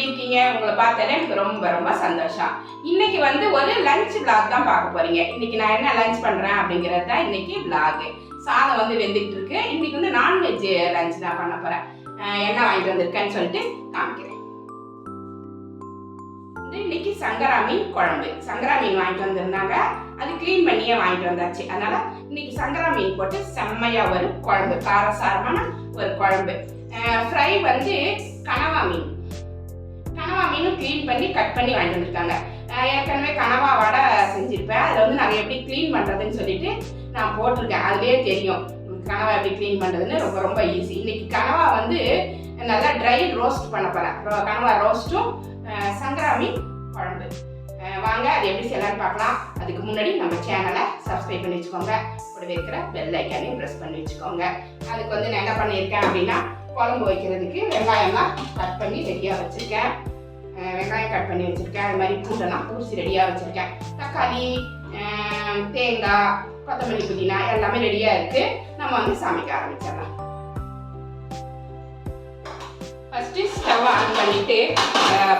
எப்படி இருக்கீங்க? உங்களை பார்த்தேன்னா எனக்கு ரொம்ப ரொம்ப சந்தோஷம். இன்னைக்கு வந்து ஒரு லஞ்ச் vlog தான் பார்க்க போறீங்க. இன்னைக்கு நான் என்ன லஞ்ச் பண்றேன் அப்படிங்கிறது தான் இன்னைக்கு vlog. சாதம் வந்து வெந்துட்டு இருக்கு. இன்னைக்கு வந்து நான்வெஜ் லஞ்ச் தான் பண்ண போறேன். என்ன வாங்கிட்டு வந்திருக்கேன்னு சொல்லிட்டு காமிக்கிறேன். இன்னைக்கு சங்கரா மீன் குழம்பு. சங்கரா மீன் வாங்கிட்டு வந்திருந்தாங்க. அது க்ளீன் பண்ணியே வாங்கிட்டு வந்தாச்சு. அதனால இன்னைக்கு சங்கரா மீன் போட்டு செம்மையா ஒரு குழம்பு காரசாரமான ஒரு குழம்பு. ஃப்ரை வந்து கனவா மீன். கனவா மீனும் க்ளீன் பண்ணி கட் பண்ணி வாங்கிட்டு வந்திருக்காங்க. ஏற்கனவே கனவா வடை செஞ்சுருப்பேன். அதில் வந்து நான் எப்படி க்ளீன் பண்ணுறதுன்னு சொல்லிட்டு நான் போட்டிருக்கேன். அதுலேயே தெரியும். கனவா எப்படி க்ளீன் பண்ணுறதுன்னு ரொம்ப ரொம்ப ஈஸி இன்னைக்கு கனவா வந்து நல்லா ட்ரை ரோஸ்ட் பண்ண போகிறேன் கனவா ரோஸ்ட்டும் சங்கரா மீன் குழம்பு. வாங்க அது எப்படி செய்யலாம்னு பார்க்கலாம். அதுக்கு முன்னாடி நம்ம சேனலை சப்ஸ்கிரைப் பண்ணி வச்சுக்கோங்க. கூடவே இருக்கிற பெல் ஐக்கானையும் ப்ரெஸ் பண்ணி வச்சுக்கோங்க. அதுக்கு வந்து நான் என்ன பண்ணியிருக்கேன் அப்படின்னா குழம்பு வைக்கிறதுக்கு வெங்காயம்லாம் கட் பண்ணி ரெடியாக வச்சுருக்கேன். வெங்காயம் கட் பண்ணி வச்சுருக்கேன். அது மாதிரி பூண்டெல்லாம் பூசி ரெடியாக வச்சுருக்கேன். தக்காளி தேங்காய் கொத்தமல்லி புதினா எல்லாமே ரெடியாக இருக்குது நம்ம வந்து சமைக்க ஆரம்பிச்சிடலாம். ஃபஸ்ட்டு ஸ்டவ் ஆன் பண்ணிவிட்டு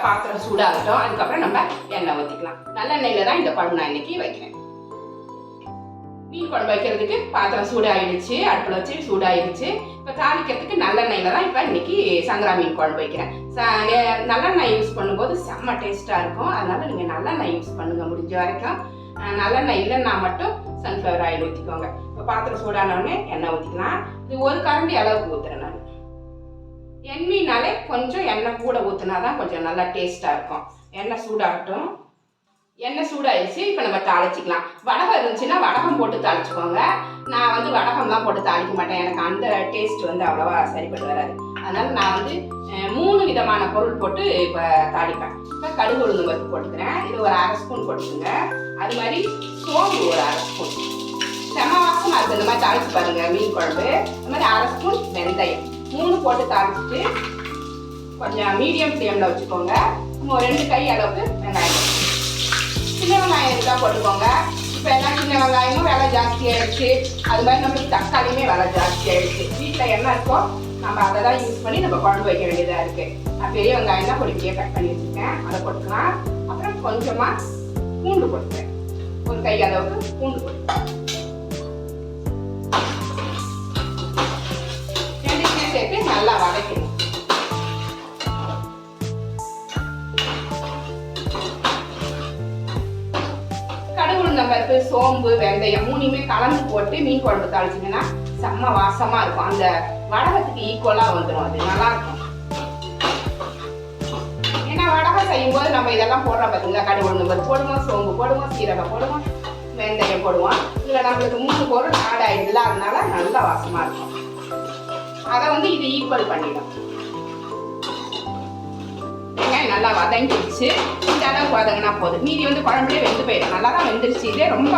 பாத்திரம் சூடாகட்டும். அதுக்கப்புறம் நம்ம எண்ணெய் ஊற்றிக்கலாம் நல்லெண்ணெயில் தான் இந்த குழம்பு நான் இன்றைக்கி வைக்கிறேன். மீன் குழம்பு வைக்கிறதுக்கு பாத்திரம் சூடாயிடுச்சு அடுப்பில் வச்சு சூடாயிடுச்சு. இப்போ தாளிக்கிறதுக்கு நல்லெண்ணெயில் தான் இப்போ இன்னைக்கு சங்கரா மீன் குழம்பு வைக்கிறேன். நல்லெண்ணெய் யூஸ் பண்ணும்போது செம்ம டேஸ்ட்டாக இருக்கும். அதனால் நீங்கள் நல்லெண்ணெய் யூஸ் பண்ணுங்க முடிஞ்ச வரைக்கும். நல்லெண்ணெய் இல்லைன்னா மட்டும் சன்ஃப்ளவர் ஆயில் ஊற்றிக்கோங்க இப்போ பாத்திரம் சூடான எண்ணெய் ஊற்றிக்கலாம் இது ஒரு கரண்டி அளவுக்கு ஊற்றுறேன் நான். எண்ணெய்னாலே கொஞ்சம் எண்ணெய் கூட ஊற்றுனா தான் கொஞ்சம் நல்லா டேஸ்ட்டாக இருக்கும். எண்ணெய் சூடாகட்டும். எண்ணெய் சூடாயிடுச்சு இப்போ நம்ம தாளிச்சிக்கலாம். வடகம் இருந்துச்சுன்னா வடகம் போட்டு தாளிச்சுக்கோங்க. நான் வந்து வடகம்லாம் போட்டு தாளிக்க மாட்டேன். எனக்கு அந்த டேஸ்ட் வந்து அவ்வளோவா சரிப்பட்டு வராது. அதனால் நான் வந்து மூணு விதமான பொருள் போட்டு இப்போ தாளிப்பேன். இப்போ கடுகு உளுந்து பருப்பு போட்டுக்கிறேன். இது ஒரு அரை ஸ்பூன் போட்டுக்கோங்க. அது மாதிரி சோம்பு ஒரு அரை ஸ்பூன். செம வாசமாக இருக்குது இந்த மாதிரி தாளிச்சு பாருங்கள் மீன் குழம்பு. இந்த மாதிரி அரை ஸ்பூன் வெந்தயம். மூணு போட்டு தாளிச்சிட்டு கொஞ்சம் மீடியம் ஃப்ளேமில் வச்சுக்கோங்க. ஒரு ரெண்டு கை அளவுக்கு வெங்காயம் சின்ன வெங்காயம் இருந்தால் போட்டுக்கோங்க. இப்போ எல்லாம் சின்ன வெங்காயமும் விலை ஜாஸ்தியாயிடுச்சு அது மாதிரி நம்மளுக்கு தக்காளியுமே விலை ஜாஸ்தியாயிடுச்சு வீட்டில் என்ன இருக்கோ நம்ம அதை தான் யூஸ் பண்ணி நம்ம குழம்பு வைக்க வேண்டியதாக இருக்குது நான் பெரிய வெங்காயம் தான் பொடிக்கையாக கட் பண்ணி வச்சுருக்கேன். அதை போட்டுக்கலாம். அப்புறம் கொஞ்சமாக பூண்டு போட்டுக்கிறேன். ஒரு கை அளவுக்கு பூண்டு போட்டுக்கிறேன். பருப்பு சோம்பு வெந்தயம் மூணுமே கலந்து போட்டு மீன் குழம்பு தாளிச்சிங்கன்னா செம்ம வாசமா இருக்கும். அந்த வடகத்துக்கு ஈக்குவலாக வந்துடும் அது நல்லா இருக்கும். ஏன்னா வடகம் செய்யும்போது நம்ம இதெல்லாம் போடுறோம் பார்த்தீங்களா கடுகு உளுந்தம் போடுவோம் சோம்பு போடுவோம் சீரகம் போடுவோம் வெந்தயம் போடுவோம். இதில் நம்மளுக்கு மூணு பொருள் ஆட் அதனால நல்லா வாசமாக இருக்கும். அதை வந்து இது ஈக்குவல் பண்ணிடும். வெங்காயம் நல்லா வதங்கிடுச்சு இந்த அளவுக்கு வதங்கினா போதும். மீதி வந்து குழம்புலேயே வெந்து போயிடும். நல்லா தான் வெந்துருச்சு. இதே ரொம்ப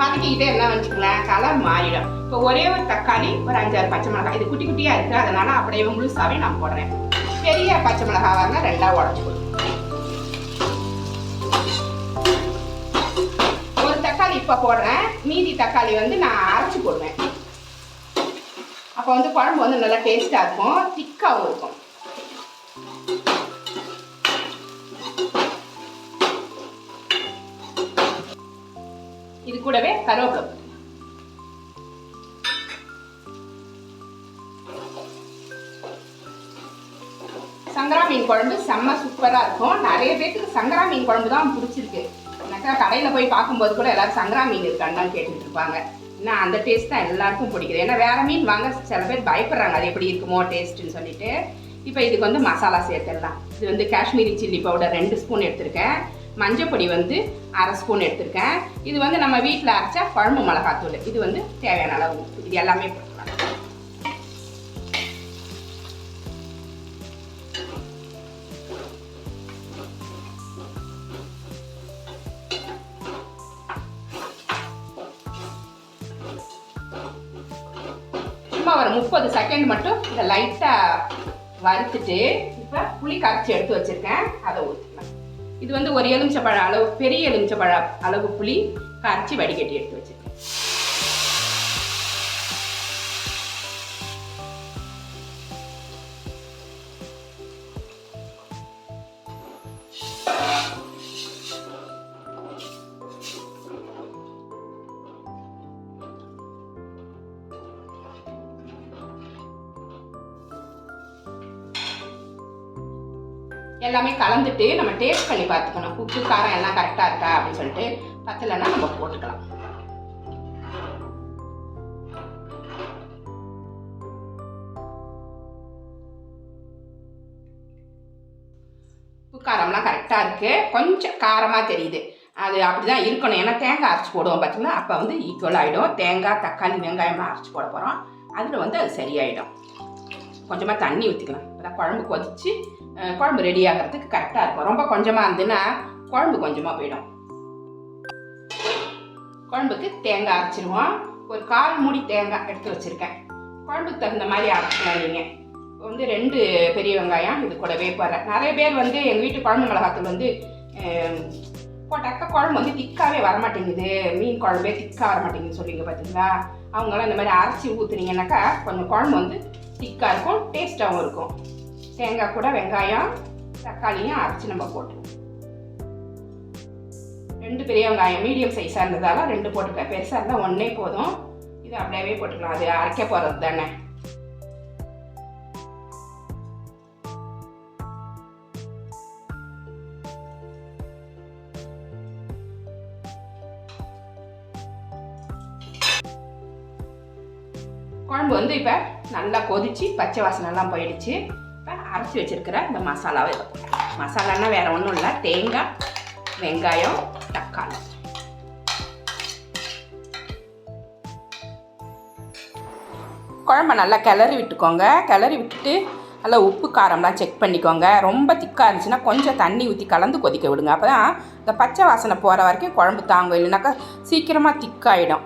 வதக்கிக்கிட்டே இருந்தால் வச்சுக்கோங்களேன் கலர் மாறிடும். இப்போ ஒரே ஒரு தக்காளி ஒரு அஞ்சாறு பச்சை மிளகாய் இது குட்டி குட்டியாக இருக்குது அதனால அப்படியே முழுசாவே நான் போடுறேன். பெரிய பச்சை மிளகாய் இருந்தால் ரெண்டாக உடச்சி போடுவேன் ஒரு தக்காளி இப்போ போடுறேன். மீதி தக்காளி வந்து நான் அரைச்சி போடுவேன். அப்போ வந்து குழம்பு வந்து நல்லா டேஸ்ட்டாக இருக்கும். திக்காகவும் இருக்கும். கூடவே கருவேப்பிலை சங்கரா மீன் குழம்பு செம்ம சூப்பராக இருக்கும். நிறைய பேருக்கு சங்கரா மீன் குழம்பு தான் பிடிச்சிருக்கு. எனக்கா கடையில் போய் பார்க்கும்போது கூட எல்லாரும் சங்கரா மீன் இருக்கான்னு கேட்டுட்டு இருப்பாங்க. ஏன்னா அந்த டேஸ்ட் தான் எல்லாருக்கும் பிடிக்குது. ஏன்னா வேற மீன் வாங்க சில பேர் பயப்படுறாங்க. அது எப்படி இருக்குமோ டேஸ்ட்டுன்னு சொல்லிட்டு. இப்போ இதுக்கு வந்து மசாலா சேர்த்துடலாம். இது வந்து காஷ்மீரி சில்லி பவுடர் ரெண்டு ஸ்பூன் எடுத்திருக்கேன். மஞ்சள் பொடி வந்து அரை ஸ்பூன் எடுத்திருக்கேன். இது வந்து நம்ம வீட்டில் அரைச்சா குழம்பு மிளகாத்தூள். இது வந்து தேவையான அளவு இது எல்லாமே போட்டுக்கலாம். சும்மா ஒரு முப்பது செகண்ட் மட்டும் இதை லைட்டாக வறுத்துட்டு இப்போ புளி கரைச்சி எடுத்து வச்சிருக்கேன். அதை ஊற்றிக்கலாம் இது வந்து ஒரு எலுமிச்சை பழம் அளவு பெரிய எலுமிச்சை பழம் அளவு புளி கரைச்சி வடிகட்டி எடுத்து வச்சிருக்கேன். எல்லாமே கலந்துட்டு நம்ம டேஸ்ட் பண்ணி பார்த்துக்கணும். உப்பு காரம் எல்லாம் கரெக்டாக இருக்கா அப்படின்னு சொல்லிட்டு பத்தலைன்னா நம்ம போட்டுக்கலாம். உப்பு காரம்லாம் கரெக்டாக இருக்குது கொஞ்சம் காரமாக தெரியுது. அது அப்படி தான் இருக்கணும். ஏன்னா தேங்காய் அரைச்சி போடுவோம் பார்த்தீங்களா அப்போ வந்து ஈக்குவல் ஆகிடும் தேங்காய் தக்காளி வெங்காயம்லாம் அரைச்சி போட போகிறோம் அதில் வந்து அது சரியாயிடும். கொஞ்சமாக தண்ணி ஊற்றிக்கலாம் அதான் குழம்பு கொதிச்சு குழம்பு ரெடி ஆகிறதுக்கு கரெக்டாக இருக்கும். ரொம்ப கொஞ்சமாக இருந்துன்னா குழம்பு கொஞ்சமாக போயிடும். குழம்புக்கு தேங்காய் அரைச்சிருவோம். ஒரு கால் மூடி தேங்காய் எடுத்து வச்சுருக்கேன். குழம்புக்கு தகுந்த மாதிரி அரைச்சிக்கலாம் நீங்கள் வந்து ரெண்டு பெரிய வெங்காயம் இது கூடவே போடுறேன். நிறைய பேர் வந்து எங்கள் வீட்டு குழம்பு மிளகாத்தூள் வந்து போட்டாக்க போட்டாக்கா குழம்பு வந்து திக்காவே வரமாட்டேங்குது. மீன் குழம்பே திக்கா வரமாட்டேங்குதுன்னு சொல்லுவீங்க பார்த்தீங்களா அவங்களாம் இந்த மாதிரி அரைச்சி ஊற்றுனீங்கன்னாக்கா கொஞ்சம் குழம்பு வந்து திக்காக இருக்கும் டேஸ்ட்டாகவும் இருக்கும். தேங்காய் கூட வெங்காயம் தக்காளியும் அரைச்சி நம்ம போட்டுருவோம். ரெண்டு பெரிய வெங்காயம் மீடியம் சைஸாக இருந்ததால ரெண்டு போட்டுக்க. பெருசாக இருந்தால் ஒன்றே போதும். இது அப்படியே போட்டுக்கலாம். அது அரைக்க போகிறது தானே. குழம்பு வந்து இப்போ நல்லா கொதிச்சு பச்சை வாசனைலாம் போயிடுச்சு. அரைச்சி வச்சிருக்கிற இந்த மசாலாவை இதை போட்டுக்கலாம். மசாலான்னா வேறு ஒன்றும் இல்லை. தேங்காய் வெங்காயம் தக்காளி. குழம்ப நல்லா கிளறி விட்டுக்கோங்க. கிளறி விட்டுட்டு நல்லா உப்பு காரம்லாம் செக் பண்ணிக்கோங்க. ரொம்ப திக்காக இருந்துச்சுன்னா கொஞ்சம் தண்ணி ஊற்றி கலந்து கொதிக்க விடுங்க. அப்போ தான் இந்த பச்சை வாசனை போகிற வரைக்கும் குழம்பு தாங்கும். இல்லைனாக்கா சீக்கிரமாக திக்காயிடும்.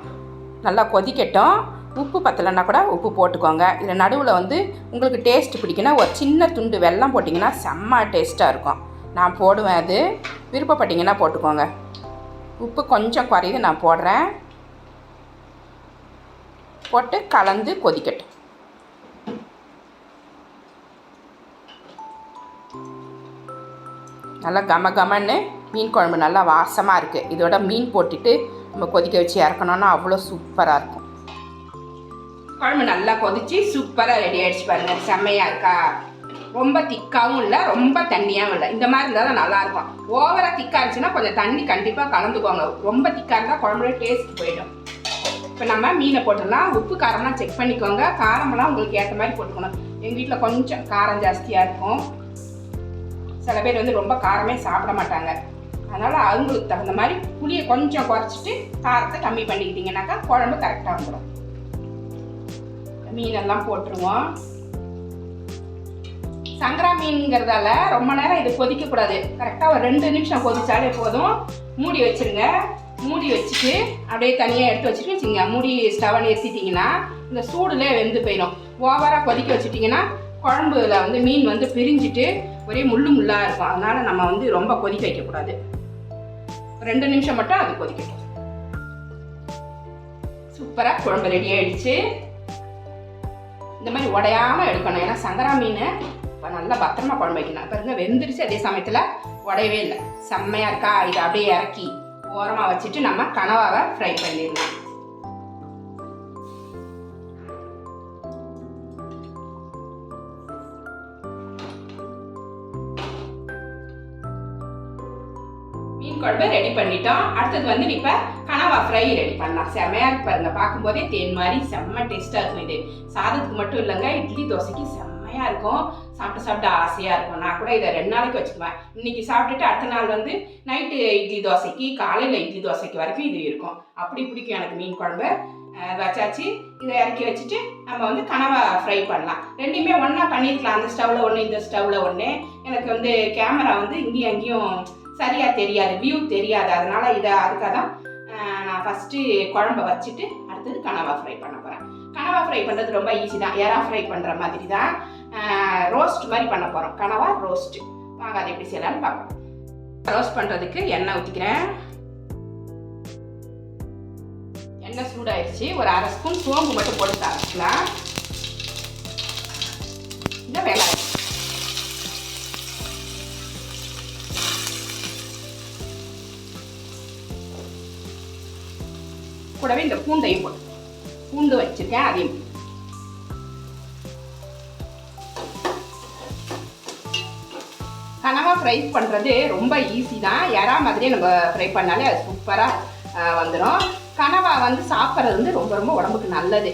நல்லா கொதிக்கட்டும். உப்பு பத்தலைன்னா கூட உப்பு போட்டுக்கோங்க. இதில் நடுவில் வந்து உங்களுக்கு டேஸ்ட் பிடிக்குன்னா ஒரு சின்ன துண்டு வெல்லம் போட்டிங்கன்னா செம்ம டேஸ்ட்டாக இருக்கும். நான் போடுவேன் அது. விருப்பப்பட்டிங்கன்னா போட்டுக்கோங்க. உப்பு கொஞ்சம் குறையுது நான் போடுறேன். போட்டு கலந்து கொதிக்கட்டும். நல்லா கம கமன்னு மீன் குழம்பு நல்லா வாசமாக இருக்குது இதோட மீன் போட்டுட்டு நம்ம கொதிக்க வச்சு இறக்கணும்னா அவ்வளோ சூப்பராக இருக்கும். குழம்பு நல்லா கொதிச்சு சூப்பராக ரெடி ஆயிடுச்சு பாருங்க. செம்மையாக இருக்கா? ரொம்ப திக்காகவும் இல்லை ரொம்ப தண்ணியாகவும் இல்லை. இந்த மாதிரி இருந்தால் தான் நல்லாயிருக்கும் ஓவராக திக்காக இருந்துச்சுன்னா கொஞ்சம் தண்ணி கண்டிப்பாக கலந்துக்கோங்க. ரொம்ப திக்காக இருந்தால் குழம்புல டேஸ்ட் போயிடும். இப்போ நம்ம மீனை போட்டுடலாம். உப்பு காரம்லாம் செக் பண்ணிக்கோங்க. காரமெல்லாம் உங்களுக்கு ஏற்ற மாதிரி போட்டுக்கணும். எங்கள் வீட்டில் கொஞ்சம் காரம் ஜாஸ்தியாக இருக்கும். சில பேர் வந்து ரொம்ப காரமே சாப்பிட மாட்டாங்க. அதனால் அவங்களுக்கு தகுந்த மாதிரி புளியை கொஞ்சம் குறைச்சிட்டு காரத்தை கம்மி பண்ணிக்கிட்டீங்கன்னாக்கா குழம்பு கரெக்டாக வந்துடும் மீனெல்லாம் போட்டுருவோம். சங்கரா மீன்ங்கிறதால ரொம்ப நேரம் இது கொதிக்கக்கூடாது. கரெக்டாக ஒரு ரெண்டு நிமிஷம் கொதிச்சாலே போதும். மூடி வச்சிருங்க. மூடி வச்சுட்டு அப்படியே தனியாக எடுத்து வச்சுட்டு வச்சுங்க மூடி ஸ்டவ் நிறுத்திட்டிங்கன்னா இந்த சூடுலே வெந்து போயிடும். ஓவராக கொதிக்க வச்சுட்டிங்கன்னா குழம்புல வந்து மீன் வந்து பிரிஞ்சுட்டு ஒரே முள்ளு முள்ளாக இருக்கும். அதனால் நம்ம வந்து ரொம்ப கொதிக்க வைக்கக்கூடாது. ரெண்டு நிமிஷம் மட்டும் அது கொதிக்கட்டும். சூப்பராக குழம்பு ரெடி ஆயிடுச்சு. இந்த மாதிரி உடையாமல் எடுக்கணும். ஏன்னா சங்கரா மீன் இப்போ நல்லா பத்திரமா குழம்பு வைக்கணும். பாருங்க வெந்துருச்சு அதே சமயத்தில் உடையவே இல்லை. செம்மையாக இருக்கா? இதை அப்படியே இறக்கி ஓரமாக வச்சுட்டு நம்ம கனவாவை ஃப்ரை பண்ணிடலாம். மீன் குழம்பு ரெடி பண்ணிட்டோம். அடுத்தது வந்து இப்போ கனவா ஃப்ரை ரெடி பண்ணலாம். செம்மையா இருக்கு பாருங்க. பார்க்கும்போதே தேன் மாதிரி செம்ம டேஸ்ட்டாக இருக்கும் இது. சாதத்துக்கு மட்டும் இல்லைங்க இட்லி தோசைக்கு செம்மையா இருக்கும். சாப்பிட்டு சாப்பிட்டு ஆசையாக இருக்கும். நான் கூட இதை ரெண்டு நாளைக்கு வச்சுக்குவேன். இன்னைக்கு சாப்பிட்டுட்டு அடுத்த நாள் வந்து நைட்டு இட்லி தோசைக்கு காலையில் இட்லி தோசைக்கு வரைக்கும் இது இருக்கும். அப்படி பிடிக்கும் எனக்கு மீன் குழம்பு. வச்சாச்சு. இதை இறக்கி வச்சுட்டு நம்ம வந்து கனவை ஃப்ரை பண்ணலாம். ரெண்டுமே ஒன்றா பண்ணியிருக்கலாம் அந்த ஸ்டவ்வில் ஒன்று இந்த ஸ்டவ்வில் ஒன்று எனக்கு வந்து கேமரா வந்து இங்கேயும் அங்கேயும் சரியாக தெரியாது வியூ தெரியாது. அதனால் இதை அதுக்காக தான் ஃபஸ்ட்டு குழம்ப வச்சுட்டு அடுத்தது கனவா ஃப்ரை பண்ண போகிறேன் கனவா ஃப்ரை பண்ணுறது ரொம்ப ஈஸி தான். எறா ஃப்ரை பண்ணுற மாதிரி தான் ரோஸ்ட் மாதிரி பண்ண போகிறோம் கனவா ரோஸ்ட் வாங்க அதை எப்படி செய்யலாம்னு பார்ப்போம். ரோஸ்ட் பண்ணுறதுக்கு எண்ணெய் ஊற்றிக்கிறேன் எண்ணெய் சூடாயிடுச்சு ஒரு அரை ஸ்பூன் சோம்பு மட்டும் போட்டு தாளிக்கலாம் கூடவே இந்த பூண்டையும் போட்டு பூண்டு வச்சிருக்கேன் அதையும் கனவா ஃப்ரை பண்ணுறது ரொம்ப ஈஸி தான் யாரா மாதிரியே நம்ம ஃப்ரை பண்ணாலே அது சூப்பராக வந்துடும் கனவா வந்து சாப்பிட்றது வந்து ரொம்ப ரொம்ப உடம்புக்கு நல்லது.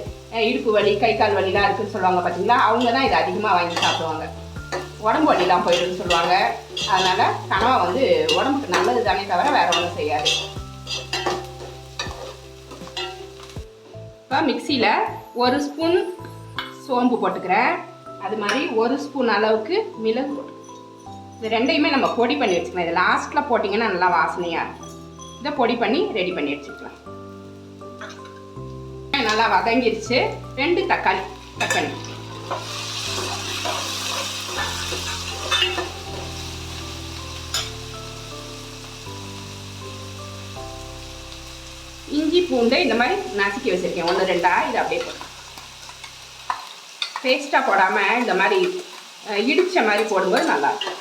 இடுப்பு வலி கை கால் வலிலாம் இருக்குன்னு சொல்லுவாங்க பார்த்தீங்களா அவங்க தான் இதை அதிகமாக வாங்கி சாப்பிடுவாங்க. உடம்பு வலிலாம் போயிடுன்னு சொல்லுவாங்க. அதனால் கனவா வந்து உடம்புக்கு நல்லது தானே தவிர வேறு ஒன்றும் செய்யாது. இப்போ மிக்சியில் ஒரு ஸ்பூன் சோம்பு போட்டுக்கிறேன். அது மாதிரி ஒரு ஸ்பூன் அளவுக்கு மிளகு. போட்டு இது ரெண்டையுமே நம்ம பொடி பண்ணி வச்சுக்கலாம். இது லாஸ்ட்டில் போட்டிங்கன்னா நல்லா வாசனையாக இருக்கும். இதை பொடி பண்ணி ரெடி பண்ணி வச்சுக்கலாம். நல்லா வதங்கிருச்சு. ரெண்டு தக்காளி தக்காளி இஞ்சி பூண்டை இந்த மாதிரி நசுக்கி வச்சுருக்கேன். ஒன்று ரெண்டாக இதை அப்படியே போட்டு. பேஸ்ட்டாக போடாமல் இந்த மாதிரி இடித்த இடிச்ச மாதிரி போடும்போது நல்லாயிருக்கும்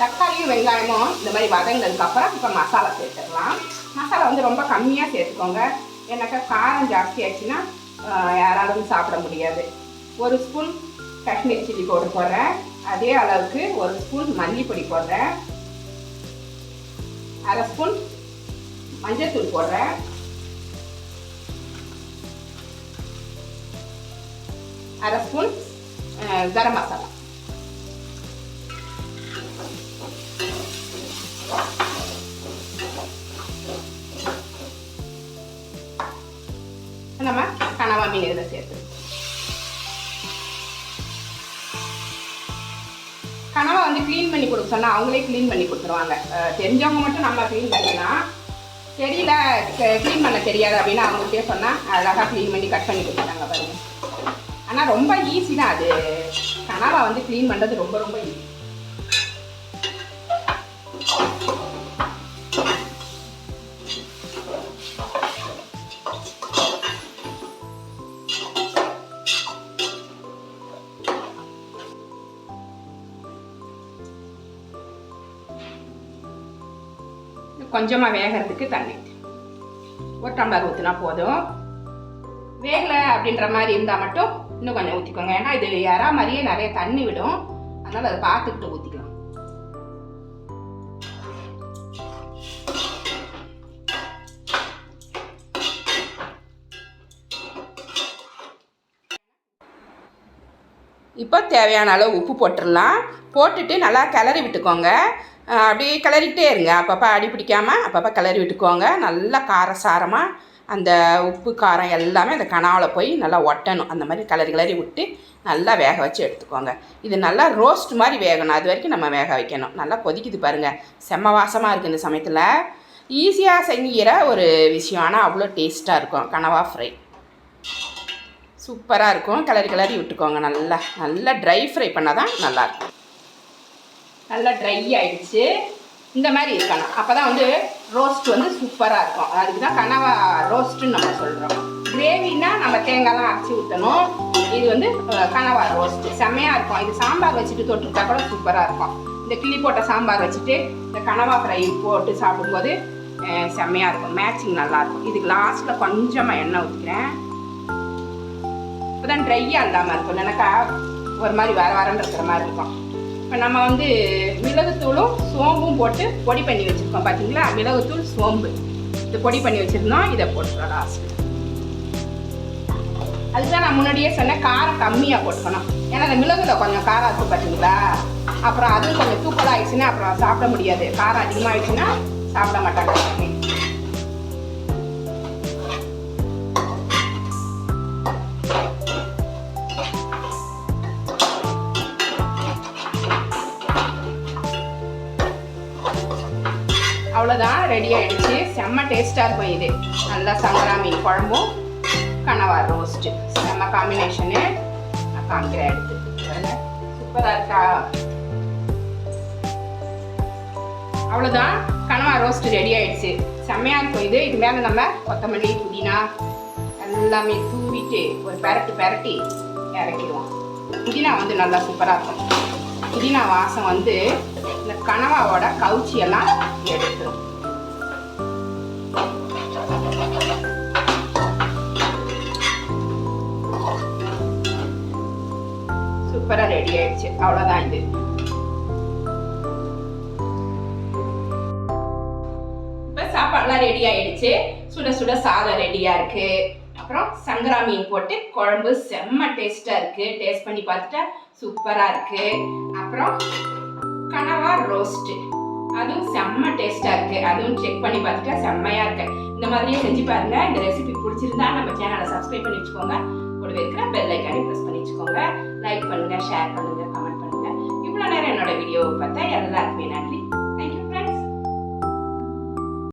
தக்காளியும் வெங்காயமும் இந்த மாதிரி வதங்கிறதுக்கு அப்புறம் இப்போ மசாலா சேர்த்துடலாம் மசாலா வந்து ரொம்ப கம்மியாக சேர்த்துக்கோங்க. ஏன்னாக்கா காரம் ஜாஸ்தி ஆச்சுன்னா யாராலும் சாப்பிட முடியாது. ஒரு ஸ்பூன் காஷ்மீர் சில்லி பவுடர் போடுறேன். அதே அளவுக்கு ஒரு ஸ்பூன் மல்லிப்பொடி போடுறேன். அரை ஸ்பூன் மஞ்சள்தூள் போடுறேன். அரை ஸ்பூன் கரம் மசாலா. நம்ம கனவா மீன் இதில் சேர்த்து க்ளீன் பண்ணி கொடுக்க சொன்னால் அவங்களே க்ளீன் பண்ணி கொடுத்துருவாங்க. தெரிஞ்சவங்க மட்டும் நம்ம க்ளீன் பண்ணலாம் தெரியல க்ளீன் பண்ண தெரியாது அப்படின்னு அவங்கள்ட்டே சொன்னால் அழகாக க்ளீன் பண்ணி கட் பண்ணி கொடுத்துட்டாங்க பாருங்க. ஆனால் ரொம்ப ஈஸி தான் அது. கனவா வந்து க்ளீன் பண்ணுறது ரொம்ப ரொம்ப ஈஸி கொஞ்சமாக வேகிறதுக்கு தண்ணி. ஒரு டம்ளர் ஊற்றினா போதும். வேகலை அப்படின்ற மாதிரி இருந்தால் மட்டும் இன்னும் கொஞ்சம் ஊற்றிக்கோங்க ஏன்னா இது யாரா மாதிரியே நிறைய தண்ணி விடும். அதனால் அதை பார்த்துக்கிட்டு ஊற்றிக்கலாம் இப்போ தேவையான அளவு உப்பு போட்டுடலாம். போட்டுட்டு நல்லா கிளறி விட்டுக்கோங்க. அப்படியே கிளறிட்டே இருங்க. அப்பப்போ அடி பிடிக்காமல் அப்பப்போ கிளறி விட்டுக்கோங்க. நல்லா காரசாரமாக அந்த உப்பு காரம் எல்லாமே அந்த கனாவில் போய் நல்லா ஒட்டணும். அந்த மாதிரி கிளறி கிளறி விட்டு நல்லா வேக வச்சு எடுத்துக்கோங்க. இது நல்லா ரோஸ்ட் மாதிரி வேகணும். அது வரைக்கும் நம்ம வேக வைக்கணும். நல்லா கொதிக்குது பாருங்கள் செம்ம வாசமாக இருக்குது இந்த சமயத்தில். ஈஸியாக செய்கிற ஒரு விஷயம். ஆனால் அவ்வளோ டேஸ்ட்டாக இருக்கும். கனவா ஃப்ரை. சூப்பராக இருக்கும். கிளறி கிளறி விட்டுக்கோங்க நல்லா. நல்லா ட்ரை ஃப்ரை பண்ணால் தான் நல்லாயிருக்கும் நல்லா ட்ரை ஆயிடுச்சு. இந்த மாதிரி இருக்கணும் அப்போ தான் வந்து ரோஸ்ட் வந்து சூப்பராக இருக்கும். அதுக்கு தான் கனவா ரோஸ்ட்டுன்னு நம்ம சொல்கிறோம் கிரேவினா நம்ம தேங்காய்லாம் அரைச்சி ஊற்றணும் இது வந்து கனவா ரோஸ்ட்டு செம்மையாக இருக்கும். இது சாம்பார் வச்சுட்டு தொட்டுக்கிட்டா கூட சூப்பராக இருக்கும். இந்த கிளி போட்ட சாம்பார் வச்சுட்டு இந்த கனவா ஃப்ரை போட்டு சாப்பிடும்போது செம்மையாக இருக்கும். மேட்சிங் நல்லாயிருக்கும் இதுக்கு லாஸ்ட்டில் கொஞ்சமாக எண்ணெய் ஊற்றிக்கிறேன் இப்போதான் ட்ரையாக இல்லாமல் இருக்கும். இல்லைனாக்கா ஒரு மாதிரி வர வரன்னு இருக்கிற மாதிரி இருக்கும். இப்போ நம்ம வந்து மிளகுத்தூளும் சோம்பும் போட்டு பொடி பண்ணி வச்சுருக்கோம் பார்த்தீங்களா மிளகுத்தூள் சோம்பு. இது பொடி பண்ணி வச்சுருந்தோம் இதை போட்டுருவோம் லாஸ்ட் அதுதான் நான் முன்னாடியே சொன்னேன் காரம் கம்மியாக போட்டுக்கணும். ஏன்னா அந்த மிளகுல கொஞ்சம் காரம் இருக்குது பார்த்தீங்களா அப்புறம் அதுவும் கொஞ்சம் தூக்கலாக ஆயிடுச்சுன்னா அப்புறம் சாப்பிட முடியாது. காரம் அதிகமாகிடுச்சுன்னா சாப்பிட மாட்டாங்க. அவ்வளோதான் ரெடி ஆயிடுச்சு. செம்ம டேஸ்ட்டாக இருக்கும் இது. நல்லா சங்கரா மீன் குழம்பும் கனவா ரோஸ்ட்டு செம்ம காம்பினேஷனு நான் காமிக்கிறேன் எடுத்து. சூப்பராக இருக்கா? அவ்வளோதான் கனவா ரோஸ்ட் ரெடி ஆயிடுச்சு. செம்மையாக இருக்கும் இது. இது மேலே நம்ம கொத்தமல்லி புதினா எல்லாமே தூவிட்டு ஒரு பெரட்டு பெரட்டி இறக்கிடுவோம். புதினா வந்து நல்லா சூப்பராக இருக்கும். புதினா வாசம் வந்து இந்த கனவாவோட கவுச்சியெல்லாம் எடுத்துரும் சூப்பராக ரெடி ஆயிடுச்சு. அவ்வளோதான் இது. இப்போ ரெடி ஆயிடுச்சு. சுட சுட சாதம் ரெடியாக இருக்கு. அப்புறம் சங்கரா மீன் போட்டு குழம்பு செம்ம டேஸ்ட்டாக இருக்குது டேஸ்ட் பண்ணி பார்த்துட்டா சூப்பராக இருக்குது அப்புறம் கனவா ரோஸ்ட் அதுவும் செம்ம டேஸ்டா இருக்கு. அதுவும் செக் பண்ணி பார்த்துட்டா செம்மையா இருக்கு. இந்த மாதிரியே செஞ்சு பாருங்க. இந்த ரெசிபி பிடிச்சிருந்தா நம்ம சேனலை சப்ஸ்கிரைப் பண்ணி வச்சுக்கோங்க. கூடவே இருக்கிற பெல் ஐக்கானே ப்ரெஸ் பண்ணி வச்சுக்கோங்க. லைக் பண்ணுங்க ஷேர் பண்ணுங்க கமெண்ட் பண்ணுங்க. இவ்வளோ நேரம் என்னோட வீடியோவை பார்த்தா எல்லாருக்கும்